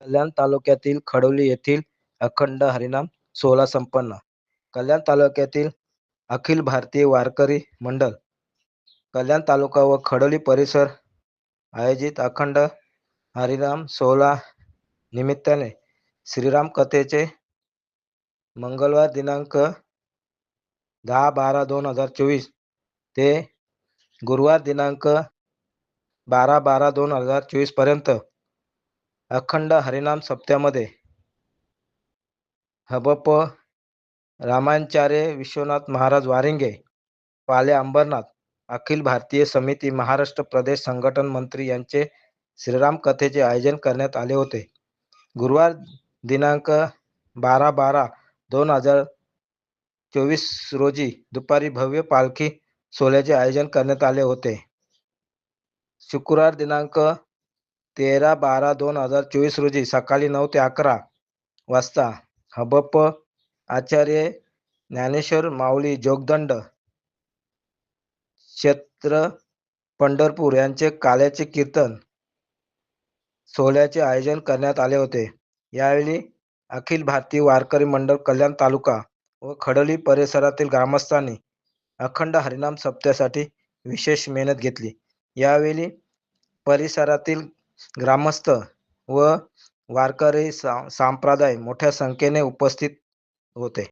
कल्याण तालुक्यातील खडोली येथील अखंड हरिनाम सोहळा संपन्न. कल्याण तालुक्यातील अखिल भारतीय वारकरी मंडळ कल्याण तालुका व खडोली परिसर आयोजित अखंड हरिनाम सोहळा निमित्ताने श्रीराम कथेचे मंगळवार दिनांक दहा बारा दोन हजार चोवीस ते गुरुवार दिनांक बारा बारा दोन हजार चोवीसपर्यंत. अखंड हरिनाम सप्त्यामध्ये. हबप रामाचार्य विश्वनाथ महाराज वारिंगे पाले अंबरनाथ अखिल भारतीय समिती महाराष्ट्र प्रदेश संघटन मंत्री यांचे श्रीराम कथेचे आयोजन करण्यात आले होते. गुरुवार दिनांक बारा बारा दोन हजार चोवीस रोजी दुपारी भव्य पालखी सोहळ्याचे आयोजन करण्यात आले होते. शुक्रवार दिनांक तेरा बारा दोन हजार चोवीस रोजी सकाळी नऊ ते अकरा वाजता हबप आचार्य ज्ञानेश्वर माऊली जोगदंड क्षेत्र पंढरपूर यांचे काल्याचे कीर्तन सोहळ्याचे आयोजन करण्यात आले होते. यावेळी अखिल भारतीय वारकरी मंडळ कल्याण तालुका व खडोली परिसरातील ग्रामस्थांनी अखंड हरिनाम सप्त्यासाठी विशेष मेहनत घेतली. यावेळी परिसरातील ग्रामस्थ व वारकरी सा संप्रदाय मोठ्या संख्येने उपस्थित होते.